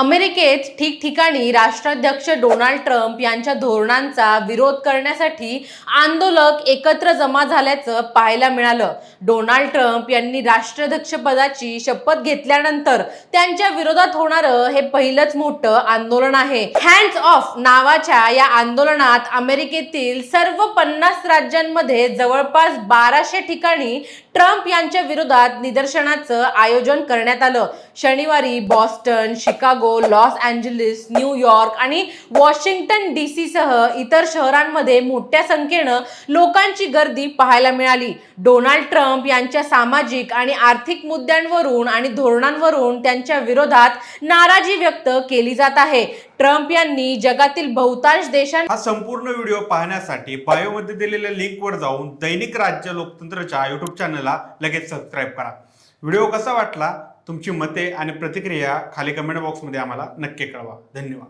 अमेरिकेत ठिकठिकाणी राष्ट्राध्यक्ष डोनाल्ड ट्रम्प यांच्या धोरणांचा विरोध करण्यासाठी आंदोलक एकत्र जमा झाल्याचं पाहायला मिळालं. डोनाल्ड ट्रम्प यांनी राष्ट्राध्यक्षपदाची शपथ घेतल्यानंतर त्यांच्या विरोधात होणारं हे पहिलंच मोठं आंदोलन आहे. हँड्स ऑफ नावाच्या या आंदोलनात अमेरिकेतील सर्व पन्नास राज्यांमध्ये जवळपास बाराशे ठिकाणी ट्रम्प यांच्या विरोधात निदर्शनाचं आयोजन करण्यात आलं. शनिवारी Boston Chicago Los Angeles New York आणि वॉशिंग्टन डी सी सह इतर शहरांमध्ये मोठ्या संख्येनं लोकांची गर्दी पाहायला मिळाली. डोनाल्ड ट्रम्प यांच्या सामाजिक आणि आर्थिक मुद्द्यांवरून आणि धोरणांवरून त्यांच्या विरोधात नाराजी व्यक्त केली जात आहे. ट्रम्प यांनी जगातील बहुतांश देशां हा संपूर्ण व्हिडिओ पाहण्यासाठी बायोमध्ये दिलेल्या लिंकवर जाऊन दैनिक राज्य लोकतंत्रच्या युट्यूब चॅनलला लगेच सबस्क्राईब करा. व्हिडिओ कसा वाटला? तुमची मते आणि प्रतिक्रिया खाली कमेंट बॉक्समध्ये आम्हाला नक्की कळवा. धन्यवाद.